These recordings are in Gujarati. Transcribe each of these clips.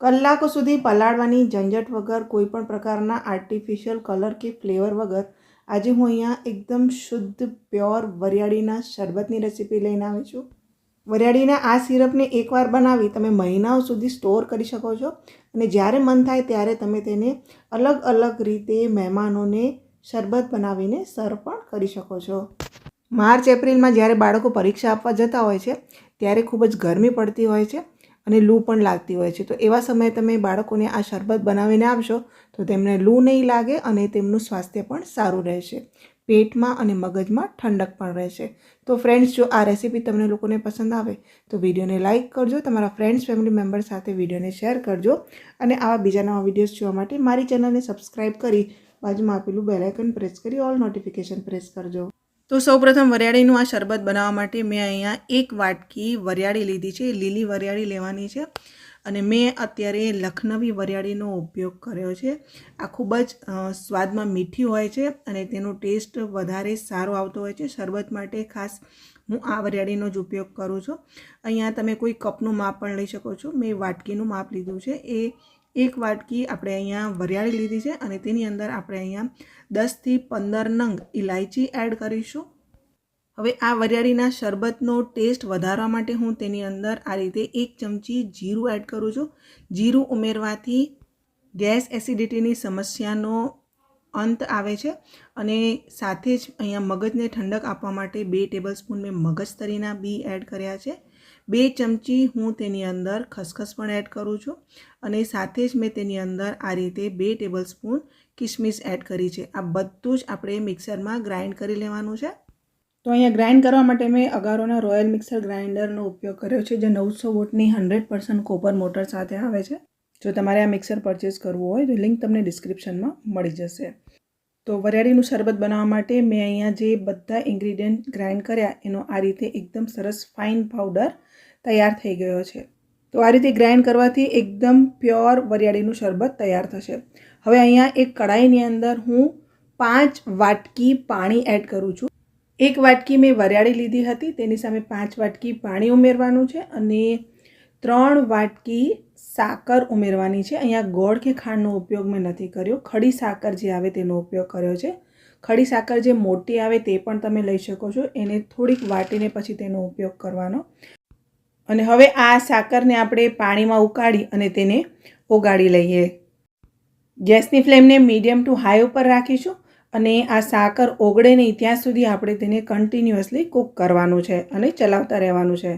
કલાકો સુધી પલાળવાની ઝંઝટ વગર કોઈપણ પ્રકારના આર્ટિફિશિયલ કલર કે ફ્લેવર વગર આજે હું અહીંયા એકદમ શુદ્ધ પ્યોર વરિયાળીના શરબતની રેસીપી લઈને આવી છું. વરિયાળીના આ સિરપને એકવાર બનાવી તમે મહિનાઓ સુધી સ્ટોર કરી શકો છો અને જ્યારે મન થાય ત્યારે તમે તેને અલગ અલગ રીતે મહેમાનોને શરબત બનાવીને સર્વ પણ કરી શકો છો. માર્ચ એપ્રિલમાં જ્યારે બાળકો પરીક્ષા આપવા જતા હોય છે, ત્યારે ખૂબ જ ગરમી પડતી હોય છે. અને લૂ પણ લાગતી હોય છે. તો એવા સમયે તમે બાળકોને આ શરબત બનાવીને આપશો તો તેમને લૂ નહીં લાગે અને તેમનું સ્વાસ્થ્ય પણ સારું રહેશે. પેટમાં અને મગજમાં ઠંડક પણ રહેશે. તો ફ્રેન્ડ્સ જો આ રેસીપી તમને લોકોને પસંદ આવે, તો વિડીયોને લાઇક કરજો, તમારા ફ્રેન્ડ્સ ફેમિલી મેમ્બર સાથે વિડીયોને શેર કરજો, અને આવા બીજા નવા વિડીયોઝ જોવા માટે મારી ચેનલને સબસ્ક્રાઈબ કરી બાજુમાં આપેલું બેલાઇકન પ્રેસ કરી ઓલ નોટિફિકેશન પ્રેસ કરજો. તો સૌપ્રથમ વરિયાળીનું આ શરબત બનાવવા માટે મેં અહીંયા એક વાટકી વરિયાળી લીધી છે. લીલી વરિયાળી લેવાની છે અને મેં અત્યારે લખનવી વરિયાળીનો ઉપયોગ કર્યો છે. આ ખૂબ જ સ્વાદમાં મીઠી હોય છે અને તેનો ટેસ્ટ વધારે સારો આવતો હોય છે. શરબત માટે ખાસ હું આ વરિયાળીનો જ ઉપયોગ કરું છું. અહીંયા તમે કોઈ કપનું માપ પણ લઈ શકો છો. મેં વાટકીનું માપ લીધું છે. એ એક વાટકી આપણે અહીંયા વરિયાળી લીધી છે અને તેની અંદર આપણે અહીંયા દસથી પંદર નંગ ઇલાયચી એડ કરીશું. હવે આ વરિયાળીના શરબતનો ટેસ્ટ વધારવા માટે હું તેની અંદર આ રીતે એક ચમચી જીરું એડ કરું છું. જીરું ઉમેરવાથી ગેસ એસિડિટીની સમસ્યાનો અંત આવે છે અને સાથે જ અહીંયા મગજને ઠંડક આપવા માટે બે ટેબલ સ્પૂન મેં મગજતરીના બી એડ કર્યા છે. બે ચમચી હું તેની અંદર ખસખસ પણ એડ કરું છું અને સાથે જ મેં તેની અંદર આ રીતે બે ટેબલ સ્પૂન કિસમિસ એડ કરી છે. આ બધું જ આપણે મિક્સરમાં ગ્રાઇન્ડ કરી લેવાનું છે. તો અહીંયા ગ્રાઇન્ડ કરવા માટે મેં અગારોના રોયલ મિક્સર ગ્રાઇન્ડરનો ઉપયોગ કર્યો છે, જે નવસો વોટની હંડ્રેડ પર્સન્ટ કોપર મોટર સાથે આવે છે. જો તમારે આ મિક્સર પરચેસ કરવું હોય તો લિંક તમને ડિસ્ક્રિપ્શનમાં મળી જશે. તો વરિયાળીનું શરબત બનાવવા માટે મેં અહીંયા જે બધા ઇન્ગ્રીડિયન્ટ ગ્રાઇન્ડ કર્યા, એનો આ રીતે એકદમ સરસ ફાઇન પાવડર તૈયાર થઈ ગયો છે. તો આ રીતે ગ્રાઇન્ડ કરવાથી એકદમ પ્યોર વરિયાળીનું શરબત તૈયાર થશે. હવે અહીંયા એક કડાઈની અંદર હું પાંચ વાટકી પાણી એડ કરું છું. એક વાટકી મેં વરિયાળી લીધી હતી, તેની સામે પાંચ વાટકી પાણી ઉમેરવાનું છે અને ત્રણ વાટકી સાકર ઉમેરવાની છે. અહીંયા ગોળ કે ખાંડનો ઉપયોગ મેં નથી કર્યો. ખડી સાકર જે આવે તેનો ઉપયોગ કર્યો છે. ખડી સાકર જે મોટી આવે તે પણ તમે લઈ શકો છો. એને થોડીક વાટીને પછી તેનો ઉપયોગ કરવાનો. અને હવે આ સાકરને આપણે પાણીમાં ઉકાળી અને તેને ઓગાળી લઈએ. ગેસની ફ્લેમને મીડિયમ ટુ હાઈ ઉપર રાખીશું અને આ સાકર ઓગળે નહીં, ત્યાં સુધી આપણે તેને કન્ટિન્યુઅસલી કૂક કરવાનું છે અને ચલાવતા રહેવાનું છે.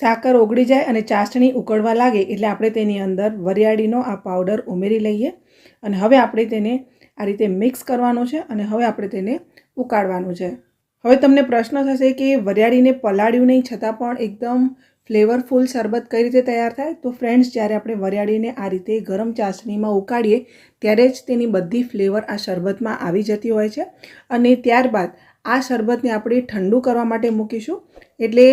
સાકર ઓગળી જાય અને ચાસણી ઉકળવા લાગે એટલે આપણે તેની અંદર વરિયાળીનો આ પાવડર ઉમેરી લઈએ. અને હવે આપણે તેને આ રીતે મિક્સ કરવાનો છે અને હવે આપણે તેને ઉકાળવાનું છે. હવે તમને પ્રશ્ન થશે કે વરિયાળીને પલાળ્યું નહીં છતાં પણ એકદમ ફ્લેવરફુલ શરબત કઈ રીતે તૈયાર થાય? તો ફ્રેન્ડ્સ, જ્યારે આપણે વરિયાળીને આ રીતે ગરમ ચાસણીમાં ઉકાળીએ ત્યારે જ તેની બધી ફ્લેવર આ શરબતમાં આવી જતી હોય છે. અને ત્યારબાદ આ શરબતને આપણે ઠંડુ કરવા માટે મૂકીશું. એટલે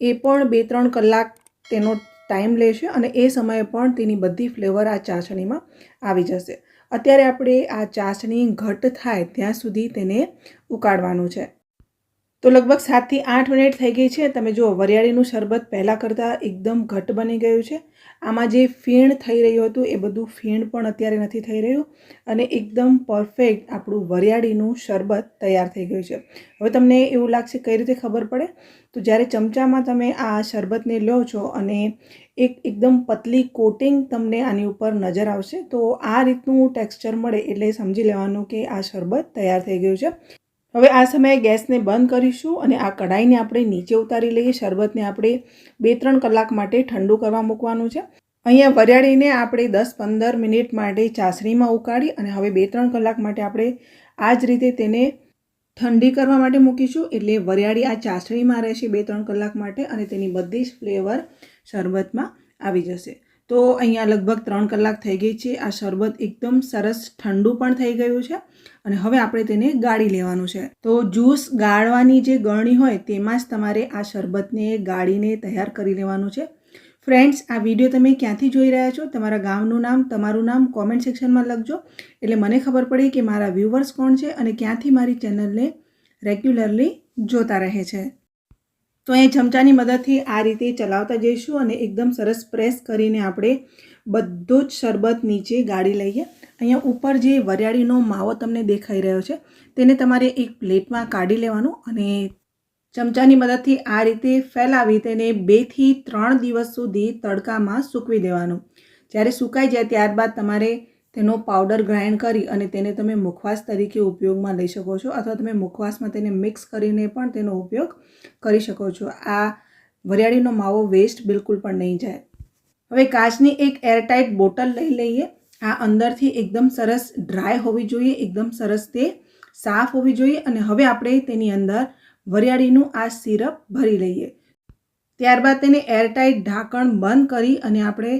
એ પણ બે ત્રણ કલાક તેનો ટાઈમ લેશે અને એ સમયે પણ તેની બધી ફ્લેવર આ ચાસણીમાં આવી જશે. અત્યારે આપણે આ ચાસણી ઘટ થાય ત્યાં સુધી તેને ઉકાળવાનું છે. તો લગભગ સાતથી આઠ મિનિટ થઈ ગઈ છે. તમે જુઓ, વરિયાળીનું શરબત પહેલાં કરતાં એકદમ ઘટ બની ગયું છે. આમાં જે ફીણ થઈ રહ્યું હતું, એ બધું ફીણ પણ અત્યારે નથી થઈ રહ્યું અને એકદમ પરફેક્ટ આપણું વરિયાળીનું શરબત તૈયાર થઈ ગયું છે. હવે તમને એવું લાગશે, કઈ રીતે ખબર પડે? તો જ્યારે ચમચામાં તમે આ શરબતને લો છો અને એક એકદમ પતલી કોટિંગ તમને આની ઉપર નજર આવશે, તો આ રીતનું ટેક્સચર મળે એટલે સમજી લેવાનું કે આ શરબત તૈયાર થઈ ગયું છે. હવે આ સમયે ગેસને બંધ કરીશું અને આ કઢાઈને આપણે નીચે ઉતારી લઈએ. શરબતને આપણે બે ત્રણ કલાક માટે ઠંડુ કરવા મૂકવાનું છે. અહીંયા વરિયાળીને આપણે દસ પંદર મિનિટ માટે ચાસણીમાં ઉકાળી અને હવે બે ત્રણ કલાક માટે આપણે આ જ રીતે તેને ઠંડી કરવા માટે મૂકીશું. એટલે વરિયાળી આ ચાસણીમાં રહેશે બે ત્રણ કલાક માટે અને તેની બધી જ ફ્લેવર શરબતમાં આવી જશે. તો અહીંયા લગભગ ત્રણ કલાક થઈ ગઈ છે. આ શરબત એકદમ સરસ ઠંડુ પણ થઈ ગયું છે અને હવે આપણે તેને ગાળી લેવાનું છે. તો જ્યુસ ગાળવાની જે ગળણી હોય તેમાં જ તમારે આ શરબતને ગાળીને તૈયાર કરી લેવાનું છે. ફ્રેન્ડ્સ, આ વીડિયો તમે ક્યાંથી જોઈ રહ્યા છો? તમારા ગામનું નામ, તમારું નામ કોમેન્ટ સેક્શનમાં લખજો. એટલે મને ખબર પડે કે મારા વ્યૂવર્સ કોણ છે અને ક્યાંથી મારી ચેનલને રેગ્યુલરલી જોતા રહે છે. તો અહીંયા ચમચાની મદદથી આ રીતે ચલાવતા જઈશું અને એકદમ સરસ પ્રેસ કરીને આપણે બધો જ શરબત નીચે ગાળી લઈએ. અહીંયા ઉપર જે વરિયાળીનો માવો તમને દેખાઈ રહ્યો છે, તેને તમારે એક પ્લેટમાં કાઢી લેવાનું અને ચમચાની મદદથી આ રીતે ફેલાવી તેને બેથી ત્રણ દિવસ સુધી તડકામાં સૂકવી દેવાનું. જ્યારે સુકાઈ જાય ત્યારબાદ તમારે તેનો પાવડર ગ્રાઇન્ડ કરી અને તેને તમે મુખવાસ તરીકે ઉપયોગમાં લઈ શકો છો અથવા તમે મુખવાસમાં તેને મિક્સ કરીને પણ તેનો ઉપયોગ કરી શકો છો. આ વરિયાળીનો માવો વેસ્ટ બિલકુલ પણ નહીં જાય. હવે કાચની એક એરટાઇટ બોટલ લઈ લઈએ. આ અંદરથી એકદમ સરસ ડ્રાય હોવી જોઈએ, એકદમ સરસ તે સાફ હોવી જોઈએ અને હવે આપણે તેની અંદર વરિયાળીનું આ સિરપ ભરી લઈએ. ત્યારબાદ તેને એરટાઇટ ઢાંકણ બંધ કરી અને આપણે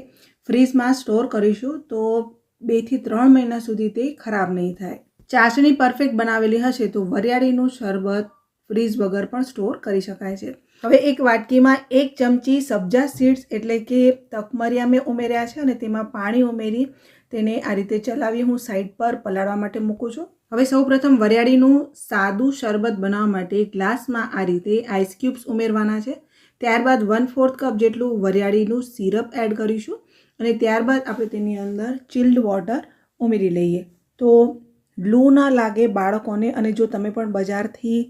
ફ્રીજમાં સ્ટોર કરીશું. તો બેથી ત્રણ મહિના સુધી તે ખરાબ નહીં થાય. ચાસણી પરફેક્ટ બનાવેલી હશે તો વરિયાળીનું શરબત ફ્રીજ વગર પણ સ્ટોર કરી શકાય છે. હવે એક વાટકીમાં એક ચમચી સબ્જા સીડ્સ એટલે કે તકમરિયા મેં ઉમેર્યા છે અને તેમાં પાણી ઉમેરી તેને આ રીતે ચલાવી હું સાઈડ પર પલાળવા માટે મૂકું છું. હવે સૌપ્રથમ વરિયાળીનું સાદું શરબત બનાવવા માટે ગ્લાસમાં આ રીતે આઈસ ક્યુબ્સ ઉમેરવાના છે. ત્યારબાદ વન ફોર્થ કપ જેટલું વરિયાળીનું સિરપ એડ કરીશું. અને ત્યારબાદ આપણે તેની અંદર ચિલ્ડ વોટર ઉમેરી લઈએ. તો લૂ ના લાગે બાળકોને અને જો તમે પણ બજારથી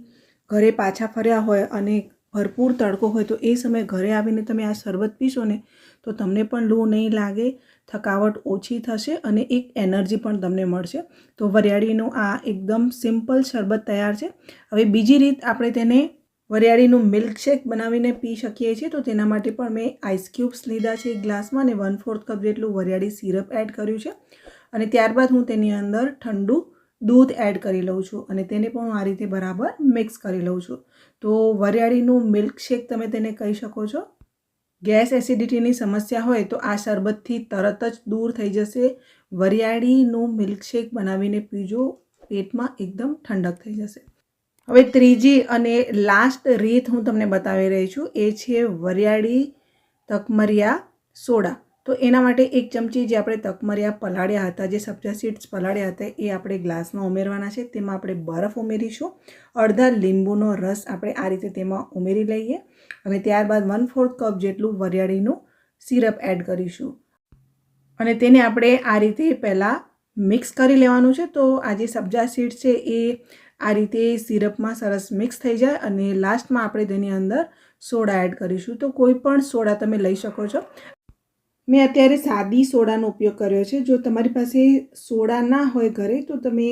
ઘરે પાછા ફર્યા હોય અને ભરપૂર તડકો હોય તો એ સમયે ઘરે આવીને તમે આ શરબત પીશો ને, તો તમને પણ લૂ નહીં લાગે, થકાવટ ઓછી થશે અને એક એનર્જી પણ તમને મળશે. તો વરિયાળીનું આ એકદમ સિમ્પલ શરબત તૈયાર છે. હવે બીજી રીત આપણે તેને વરિયાળીનું મિલ્કશેક બનાવીને પી શકીએ છીએ, તો તેના માટે પણ મેં આઈસ ક્યુબ્સ લીધા છે એક ગ્લાસમાં અને વન ફોર્થ કપ જેટલું વરિયાળી સિરપ એડ કર્યું છે. અને ત્યારબાદ હું તેની અંદર ઠંડુ દૂધ એડ કરી લઉં છું અને તેને પણ હું આ રીતે બરાબર મિક્સ કરી લઉં છું. તો વરિયાળીનું મિલ્કશેક તમે તેને કહી શકો છો. ગેસ એસિડિટીની સમસ્યા હોય તો આ શરબતથી તરત જ દૂર થઈ જશે. વરિયાળીનું મિલ્કશેક બનાવીને પીજો, પેટમાં એકદમ ઠંડક થઈ જશે. હવે ત્રીજી અને લાસ્ટ રીત હું તમને બતાવી રહી છું એ છે વરિયાળી તકમરિયા સોડા. તો એના માટે એક ચમચી જે આપણે તકમરિયા પલાળ્યા હતા, જે સબ્જા સીડ્સ પલાળ્યા હતા, એ આપણે ગ્લાસમાં ઉમેરવાના છે. તેમાં આપણે બરફ ઉમેરીશું. અડધા લીંબુનો રસ આપણે આ રીતે તેમાં ઉમેરી લઈએ. અને ત્યારબાદ વન ફોર્થ કપ જેટલું વરિયાળીનું સિરપ એડ કરીશું. અને તેને આપણે આ રીતે પહેલાં મિક્સ કરી લેવાનું છે. તો આ જે સબ્જા સીડ્સ છે એ આ રીતે સિરપમાં સરસ મિક્સ થઈ જાય અને લાસ્ટમાં આપણે તેની અંદર સોડા એડ કરીશું. તો કોઈ પણ સોડા તમે લઈ શકો છો. મેં અત્યારે સાદી સોડાનો ઉપયોગ કર્યો છે. જો તમારી પાસે સોડા ના હોય ઘરે, તો તમે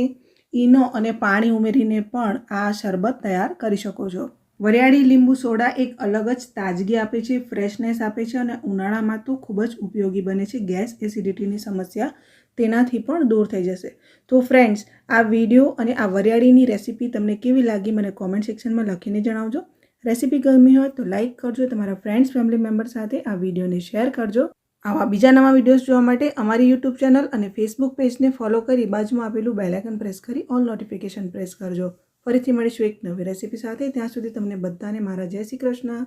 ઈનો અને પાણી ઉમેરીને પણ આ શરબત તૈયાર કરી શકો છો. વરિયાળી લીંબુ સોડા એક અલગ જ તાજગી આપે છે, ફ્રેશનેસ આપે છે અને ઉનાળામાં તો ખૂબ જ ઉપયોગી બને છે. ગેસ એસિડિટીની સમસ્યા તેનાથી પણ દૂર થઈ જશે. તો ફ્રેન્ડ્સ આ વીડિયો અને આ વરિયાળીની રેસીપી તમને કેવી લાગી મને કોમેન્ટ સેક્શનમાં લખીને જણાવજો. રેસીપી ગમી હોય તો લાઇક કરજો, તમારા ફ્રેન્ડ્સ ફેમિલી મેમ્બર સાથે આ વિડીયોને શેર કરજો. આવા બીજા નવા વિડીયોઝ જોવા માટે અમારી યુટ્યુબ ચેનલ અને ફેસબુક પેજને ફોલો કરી બાજુમાં આપેલું બેલાઇકન પ્રેસ કરી ઓલ નોટિફિકેશન પ્રેસ કરજો. ફરીથી મળીશું એક નવી રેસીપી સાથે. ત્યાં સુધી તમને બધાને મારા જય શ્રી કૃષ્ણ.